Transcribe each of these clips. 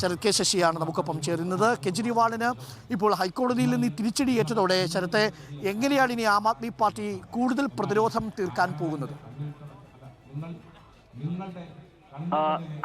Sarath K ശശിയാണ് നമുക്കൊപ്പം ചേരുന്നത്. കെജ്രിവാളിന് ഇപ്പോൾ ഹൈക്കോടതിയിൽ നിന്ന് തിരിച്ചടി ഏറ്റതോടെ ശരത്തെ എങ്ങനെയാണ് ഇനി ആം ആദ്മി പാർട്ടി കൂടുതൽ പ്രതിരോധം തീർക്കാൻ പോകുന്നത്?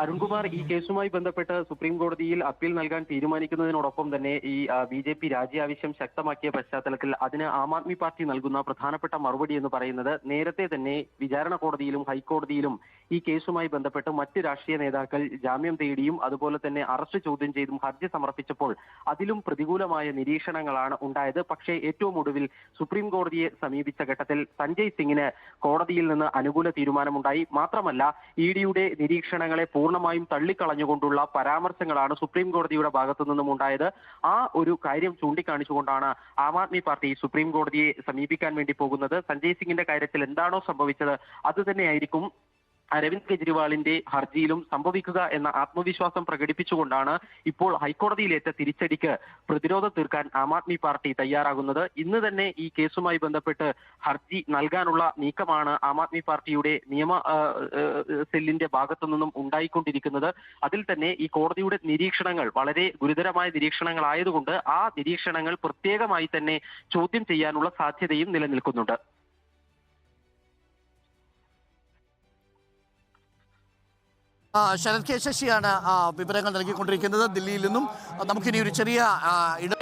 അരുൺകുമാർ ഈ കേസുമായി ബന്ധപ്പെട്ട് സുപ്രീം കോടതിയിൽ അപ്പീൽ നൽകാൻ തീരുമാനിക്കുന്നതിനോടൊപ്പം തന്നെ ഈ ബി ജെ പി രാജി ആവശ്യം ശക്തമാക്കിയ പശ്ചാത്തലത്തിൽ അതിന് ആം ആദ്മി പാർട്ടി നൽകുന്ന പ്രധാനപ്പെട്ട മറുപടി എന്ന് പറയുന്നത് നേരത്തെ തന്നെ വിചാരണ കോടതിയിലും ഹൈക്കോടതിയിലും ഈ കേസുമായി ബന്ധപ്പെട്ട് മറ്റ് രാഷ്ട്രീയ നേതാക്കൾ ജാമ്യം തേടിയും അതുപോലെ തന്നെ അറസ്റ്റ് ചോദ്യം ചെയ്തും ഹർജി സമർപ്പിച്ചപ്പോൾ അതിലും പ്രതികൂലമായ നിരീക്ഷണങ്ങളാണ് ഉണ്ടായത്. പക്ഷേ ഏറ്റവും ഒടുവിൽ സുപ്രീം കോടതിയെ സമീപിച്ച ഘട്ടത്തിൽ സഞ്ജയ് സിംഗിന് കോടതിയിൽ നിന്ന് അനുകൂല തീരുമാനമുണ്ടായി. മാത്രമല്ല ഇ ഡിയുടെ നിരീക്ഷണങ്ങളെ പൂർണമായും തള്ളിക്കളഞ്ഞുകൊണ്ടുള്ള പരാമർശങ്ങളാണ് സുപ്രീം കോടതിയുടെ ഭാഗത്തു നിന്നും ഉണ്ടായത്. ആ ഒരു കാര്യം ചൂണ്ടിക്കാണിച്ചുകൊണ്ടാണ് ആം ആദ്മി പാർട്ടി സുപ്രീം കോടതിയെ സമീപിക്കാൻ വേണ്ടി പോകുന്നത്. സഞ്ജയ് സിംഗിന്റെ കാര്യത്തിൽ എന്താണോ സംഭവിച്ചത് അത് തന്നെയായിരിക്കും. അരവിന്ദ് കെജ്രിവാളിന്റെ ഹർജിയിലും സംഭവിക്കുക എന്ന ആത്മവിശ്വാസം പ്രകടിപ്പിച്ചുകൊണ്ടാണ് ഇപ്പോൾ ഹൈക്കോടതിയിലേറ്റ തിരിച്ചടിക്ക് പ്രതിരോധം തീർക്കാൻ ആം ആദ്മി പാർട്ടി തയ്യാറാകുന്നത്. ഇന്ന് തന്നെ ഈ കേസുമായി ബന്ധപ്പെട്ട് ഹർജി നൽകാനുള്ള നീക്കമാണ് ആം ആദ്മി പാർട്ടിയുടെ നിയമ സെല്ലിന്റെ ഭാഗത്തു നിന്നും ഉണ്ടായിക്കൊണ്ടിരിക്കുന്നത്. അതിൽ തന്നെ ഈ കോടതിയുടെ നിരീക്ഷണങ്ങൾ വളരെ ഗുരുതരമായ നിരീക്ഷണങ്ങളായതുകൊണ്ട് ആ നിരീക്ഷണങ്ങൾ പ്രത്യേകമായി തന്നെ ചോദ്യം ചെയ്യാനുള്ള സാധ്യതയും നിലനിൽക്കുന്നുണ്ട്. ശരത് കെ ശശിയാണ് വിവരങ്ങൾ നൽകിക്കൊണ്ടിരിക്കുന്നത്. ദില്ലിയിൽ നിന്നും നമുക്കിനി ഒരു ചെറിയ ഇട